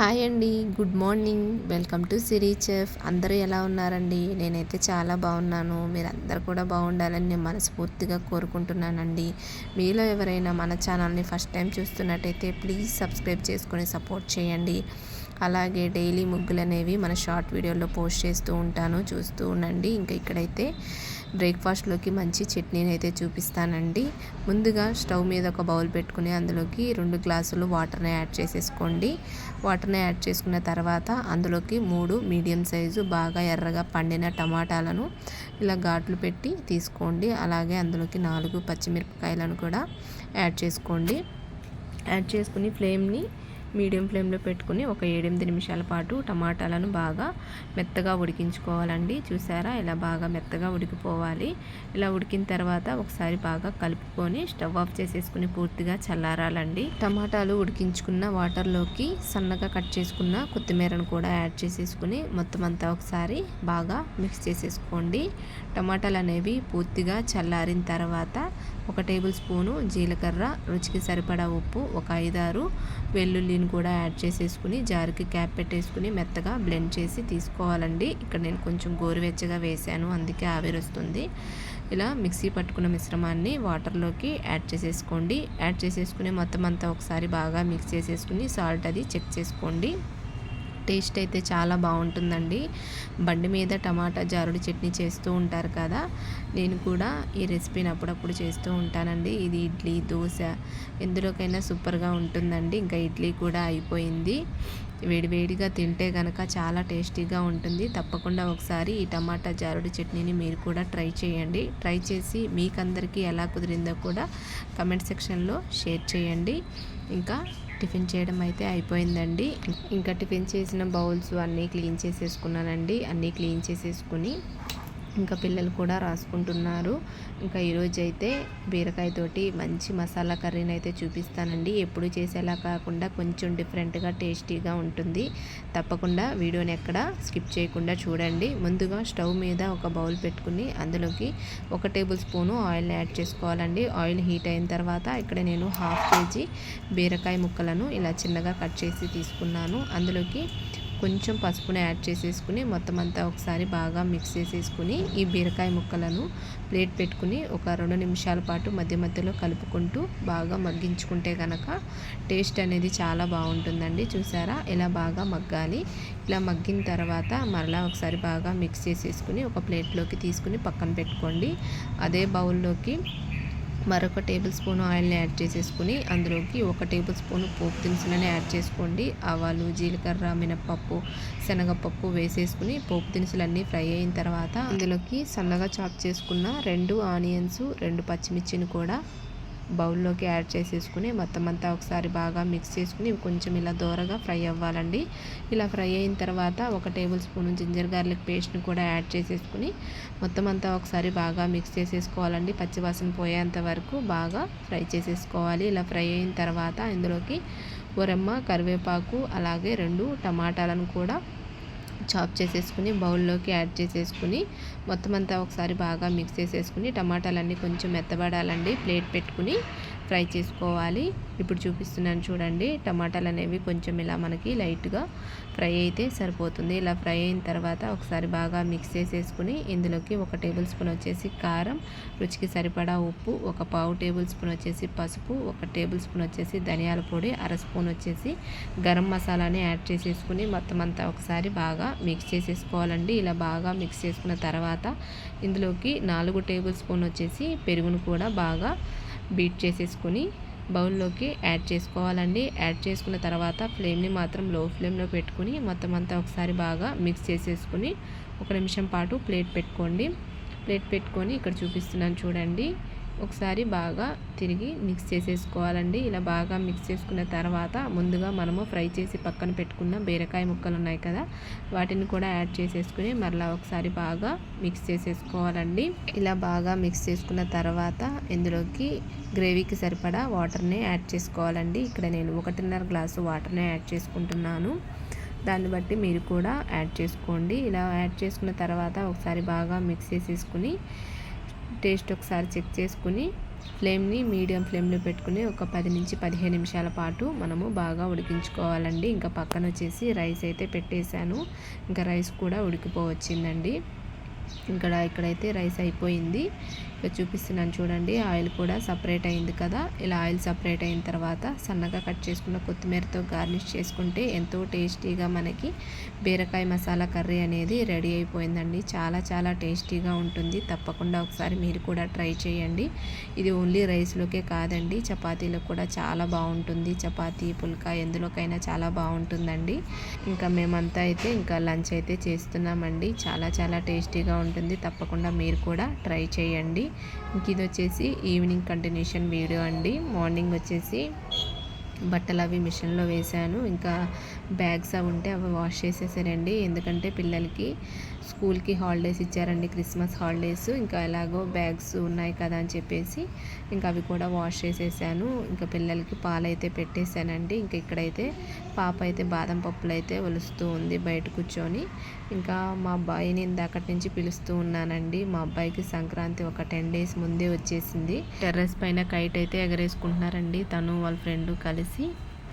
Hi అండి. Good morning. Welcome to Sri chef. అందరూ ఎలా ఉన్నారండి? నేనైతే చాలా బాగున్నాను. మీరందరూ కూడా బాగుండాలని నేను మనస్ఫూర్తిగా కోరుకుంటున్నానండి. మీలో ఎవరైనా మన ఛానల్ని ఫస్ట్ టైం చూస్తున్నట్టయితే ప్లీజ్ సబ్స్క్రైబ్ చేసుకొని సపోర్ట్ చేయండి. అలాగే డైలీ ముగ్గులు అనేవి మన షార్ట్ వీడియోలో పోస్ట్ చేస్తూ ఉంటాను చూస్తూ ఉండండి. ఇంకా ఇక్కడైతే బ్రేక్ఫాస్ట్లోకి మంచి చట్నీని అయితే చూపిస్తానండి. ముందుగా స్టవ్ మీద ఒక బౌల్ పెట్టుకుని అందులోకి రెండు గ్లాసులు వాటర్ని యాడ్ చేసేసుకోండి. వాటర్ని యాడ్ చేసుకున్న తర్వాత అందులోకి మూడు మీడియం సైజు బాగా ఎర్రగా పండిన టమాటాలను ఇలా ఘాట్లు పెట్టి తీసుకోండి. అలాగే అందులోకి నాలుగు పచ్చిమిరపకాయలను కూడా యాడ్ చేసుకోండి. యాడ్ చేసుకుని ఫ్లేమ్ని మీడియం ఫ్లేమ్లో పెట్టుకుని ఒక ఏడెనిమిది నిమిషాల పాటు టమాటాలను బాగా మెత్తగా ఉడికించుకోవాలండి. చూసారా? ఇలా బాగా మెత్తగా ఉడికిపోవాలి. ఇలా ఉడికిన తర్వాత ఒకసారి బాగా కలుపుకొని స్టవ్ ఆఫ్ చేసేసుకుని పూర్తిగా చల్లారాలండి. టమాటాలు ఉడికించుకున్న వాటర్లోకి సన్నగా కట్ చేసుకున్న కొత్తిమీరను కూడా యాడ్ చేసేసుకుని మొత్తం అంతా ఒకసారి బాగా మిక్స్ చేసేసుకోండి. టమాటాలు అనేవి పూర్తిగా చల్లారిన తర్వాత ఒక టేబుల్ స్పూను జీలకర్ర రుచికి సరిపడా ఉప్పు ఒక ఐదారు వెల్లుల్లిని కూడా యాడ్ చేసేసుకుని జారుకి క్యాప్ పెట్టేసుకుని మెత్తగా బ్లెండ్ చేసి తీసుకోవాలండి. ఇక్కడ నేను కొంచెం గోరువెచ్చగా వేసాను అందుకే ఆవిరి వస్తుంది. ఇలా మిక్సీ పట్టుకున్న మిశ్రమాన్ని వాటర్లోకి యాడ్ చేసేసుకోండి. యాడ్ చేసేసుకుని మొత్తం అంతా ఒకసారి బాగా మిక్స్ చేసేసుకుని సాల్ట్ అది చెక్ చేసుకోండి. టేస్ట్ అయితే చాలా బాగుంటుందండి. బండి మీద టమాటా జారుడు చట్నీ చేస్తూ ఉంటారు కదా నేను కూడా ఈ రెసిపీని అప్పుడప్పుడు చేస్తూ ఉంటానండి. ఇది ఇడ్లీ దోశ ఎందులోకైనా సూపర్గా ఉంటుందండి. ఇంకా ఇడ్లీ కూడా అయిపోయింది. వేడివేడిగా తింటే కనుక చాలా టేస్టీగా ఉంటుంది. తప్పకుండా ఒకసారి ఈ టమాటా జారుడు చట్నీని మీరు కూడా ట్రై చేయండి. ట్రై చేసి మీకందరికీ ఎలా కుదిరిందో కూడా కమెంట్ సెక్షన్లో షేర్ చేయండి. ఇంకా టిఫిన్ చేయడం అయితే అయిపోయిందండి. ఇంకా టిఫిన్ చేసిన బౌల్స్ అన్నీ క్లీన్ చేసేసుకున్నానండి. అన్నీ క్లీన్ చేసేసుకుని ఇంకా పిల్లలు కూడా రాసుకుంటున్నారు. ఇంకా ఈరోజు అయితే బీరకాయతోటి మంచి మసాలా కర్రీని అయితే చూపిస్తానండి. ఎప్పుడు చేసేలా కాకుండా కొంచెం డిఫరెంట్గా టేస్టీగా ఉంటుంది. తప్పకుండా వీడియోని ఎక్కడ స్కిప్ చేయకుండా చూడండి. ముందుగా స్టవ్ మీద ఒక బౌల్ పెట్టుకుని అందులోకి ఒక టేబుల్ స్పూను ఆయిల్ని యాడ్ చేసుకోవాలండి. ఆయిల్ హీట్ అయిన తర్వాత ఇక్కడ నేను హాఫ్ కేజీ బీరకాయ ముక్కలను ఇలా చిన్నగా కట్ చేసి తీసుకున్నాను. అందులోకి కొంచెం పసుపుని యాడ్ చేసేసుకుని మొత్తం అంతా ఒకసారి బాగా మిక్స్ చేసేసుకుని ఈ బీరకాయ ముక్కలను ప్లేట్ పెట్టుకుని ఒక రెండు నిమిషాల పాటు మధ్య మధ్యలో కలుపుకుంటూ బాగా మగ్గించుకుంటే కనుక టేస్ట్ అనేది చాలా బాగుంటుందండి. చూసారా? ఇలా బాగా మగ్గాలి. ఇలా మగ్గిన తర్వాత మరలా ఒకసారి బాగా మిక్స్ చేసేసుకుని ఒక ప్లేట్లోకి తీసుకుని పక్కన పెట్టుకోండి. అదే బౌల్లోకి మరొక టేబుల్ స్పూన్ ఆయిల్ని యాడ్ చేసేసుకుని అందులోకి ఒక టేబుల్ స్పూన్ పోపు దినుసులని యాడ్ చేసుకోండి. ఆవాలు జీలకర్ర మినప్పప్పు శనగపప్పు వేసేసుకుని పోపు దినుసులన్నీ ఫ్రై అయిన తర్వాత అందులోకి సన్నగా చాప్ చేసుకున్న రెండు ఆనియన్స్ రెండు పచ్చిమిర్చిని కూడా బౌల్లోకి యాడ్ చేసేసుకుని మొత్తం అంతా ఒకసారి బాగా మిక్స్ చేసుకుని కొంచెం ఇలా దూరగా ఫ్రై అవ్వాలండి. ఇలా ఫ్రై అయిన తర్వాత ఒక టేబుల్ స్పూన్ జింజర్ గార్లిక్ పేస్ట్ని కూడా యాడ్ చేసేసుకుని మొత్తం అంతా ఒకసారి బాగా మిక్స్ చేసేసుకోవాలండి. పచ్చివాసన పోయేంత వరకు బాగా ఫ్రై చేసేసుకోవాలి. ఇలా ఫ్రై అయిన తర్వాత ఇందులోకి ఉరమ్మ కరివేపాకు అలాగే రెండు టమాటాలను కూడా చాప్ చేసేసుకుని బౌల్లోకి యాడ్ చేసేసుకుని మొత్తం అంతా ఒకసారి బాగా మిక్స్ చేసేసుకుని టమాటాలన్నీ కొంచెం మెత్తబడాలండి ప్లేట్ పెట్టుకుని. ఫ్రై చేసుకోవాలి. ఇప్పుడు చూపిస్తున్నాను చూడండి. టమాటాలు అనేవి కొంచెం ఇలా మనకి లైట్గా ఫ్రై అయితే సరిపోతుంది. ఇలా ఫ్రై అయిన తర్వాత ఒకసారి బాగా మిక్స్ చేసేసుకుని ఇందులోకి ఒక టేబుల్ స్పూన్ వచ్చేసి కారం రుచికి సరిపడా ఉప్పు ఒక పావు టేబుల్ స్పూన్ వచ్చేసి పసుపు ఒక టేబుల్ స్పూన్ వచ్చేసి ధనియాల పొడి అర స్పూన్ వచ్చేసి గరం మసాలాని యాడ్ చేసేసుకుని మొత్తం అంతా ఒకసారి బాగా మిక్స్ చేసేసుకోవాలండి. ఇలా బాగా మిక్స్ చేసుకున్న తర్వాత ఇందులోకి నాలుగు టేబుల్ స్పూన్ వచ్చేసి పెరుగును కూడా బాగా బీట్ చేసేసుకొని బౌల్లోకి యాడ్ చేసుకోవాలండి. యాడ్ చేసుకున్న తర్వాత ఫ్లేమ్ని మాత్రం లో ఫ్లేమ్లో పెట్టుకుని మొత్తం అంతా ఒకసారి బాగా మిక్స్ చేసేసుకుని ఒక నిమిషం పాటు ప్లేట్ పెట్టుకోండి. ప్లేట్ పెట్టుకొని ఇక్కడ చూపిస్తున్నాను చూడండి. ఒకసారి బాగా తిరిగి మిక్స్ చేసేసుకోవాలండి. ఇలా బాగా మిక్స్ చేసుకున్న తర్వాత ముందుగా మనము ఫ్రై చేసి పక్కన పెట్టుకున్న బీరకాయ ముక్కలు ఉన్నాయి కదా వాటిని కూడా యాడ్ చేసేసుకుని మరలా ఒకసారి బాగా మిక్స్ చేసేసుకోవాలండి. ఇలా బాగా మిక్స్ చేసుకున్న తర్వాత ఇందులోకి గ్రేవీకి సరిపడా వాటర్ని యాడ్ చేసుకోవాలండి. ఇక్కడ నేను ఒకటిన్నర గ్లాసు వాటర్ని యాడ్ చేసుకుంటున్నాను. దాన్ని బట్టి మీరు కూడా యాడ్ చేసుకోండి. ఇలా యాడ్ చేసుకున్న తర్వాత ఒకసారి బాగా మిక్స్ చేసేసుకుని టేస్ట్ ఒకసారి చెక్ చేసుకుని ఫ్లేమ్ని మీడియం ఫ్లేమ్లో పెట్టుకుని ఒక పది నుంచి పదిహేను నిమిషాల పాటు మనము బాగా ఉడికించుకోవాలండి. ఇంకా పక్కన వచ్చేసి రైస్ అయితే పెట్టేశాను. ఇంకా రైస్ కూడా ఉడికిపోవచ్చిందండి. ఇక్కడ ఇక్కడైతే రైస్ అయిపోయింది. ఇక్కడ చూపిస్తున్నాను చూడండి ఆయిల్ కూడా సపరేట్ అయింది కదా. ఇలా ఆయిల్ సపరేట్ అయిన తర్వాత సన్నగా కట్ చేసుకున్న కొత్తిమీరతో గార్నిష్ చేసుకుంటే ఎంతో టేస్టీగా మనకి బీరకాయ మసాలా కర్రీ అనేది రెడీ అయిపోయిందండి. చాలా చాలా టేస్టీగా ఉంటుంది. తప్పకుండా ఒకసారి మీరు కూడా ట్రై చేయండి. ఇది ఓన్లీ రైస్లోకే కాదండి చపాతీలో కూడా చాలా బాగుంటుంది. చపాతీ పుల్కా ఎందులోకైనా చాలా బాగుంటుందండి. ఇంకా మేమంతా అయితే ఇంకా లంచ్ అయితే చేస్తున్నామండి. చాలా చాలా టేస్టీగా ఉంటుంది తప్పకుండా మీరు కూడా ట్రై చేయండి. ఇంక ఇది వచ్చేసి ఈవినింగ్ కంటిన్యూషన్ వీడియో అండి. మార్నింగ్ వచ్చేసి బట్టలు అవి మిషన్లో వేశాను. ఇంకా బ్యాగ్స్ అవి ఉంటే అవి వాష్ చేసేసారండి ఎందుకంటే పిల్లలకి స్కూల్కి హాలిడేస్ ఇచ్చారండి. క్రిస్మస్ హాలిడేస్ ఇంకా ఎలాగో బ్యాగ్స్ ఉన్నాయి కదా అని చెప్పేసి ఇంకా అవి కూడా వాష్ చేసేసాను. ఇంకా పిల్లలకి పాలు అయితే పెట్టేశానండి. ఇంకా ఇక్కడైతే పాప అయితే బాదం పప్పులు అయితే ఒలుస్తూ ఉంది బయట కూర్చొని. ఇంకా మా అబ్బాయిని ఇందాకటి నుంచి పిలుస్తూ ఉన్నానండి. మా అబ్బాయికి సంక్రాంతి ఒక టెన్ డేస్ ముందే వచ్చేసింది. టెర్రస్ పైన కైట్ అయితే ఎగరేసుకుంటున్నారండి. తను వాళ్ళ ఫ్రెండ్ కలిసి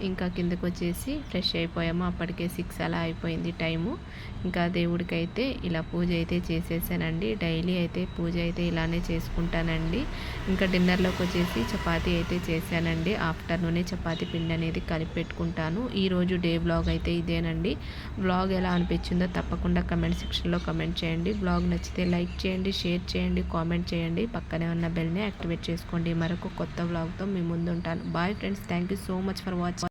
ఇంకా కిందకు వచ్చేసి ఫ్రెష్ అయిపోయాము. అప్పటికే సిక్స్ అలా అయిపోయింది టైము. ఇంకా దేవుడికైతే ఇలా పూజ అయితే చేసేసానండి. డైలీ అయితే పూజ అయితే ఇలానే చేసుకుంటానండి. ఇంకా డిన్నర్లోకి వచ్చేసి చపాతీ అయితే చేశానండి. ఆఫ్టర్నూనే చపాతీ పిండి అనేది కలిపి పెట్టుకుంటాను. ఈరోజు డే బ్లాగ్ అయితే ఇదేనండి. బ్లాగ్ ఎలా అనిపించిందో తప్పకుండా కమెంట్ సెక్షన్లో కమెంట్ చేయండి. బ్లాగ్ నచ్చితే లైక్ చేయండి షేర్ చేయండి కామెంట్ చేయండి. పక్కనే ఉన్న బెల్ని యాక్టివేట్ చేసుకోండి. మరొక కొత్త బ్లాగ్తో మీ ముందు ఉంటాను bye friends. Thank you so much for watching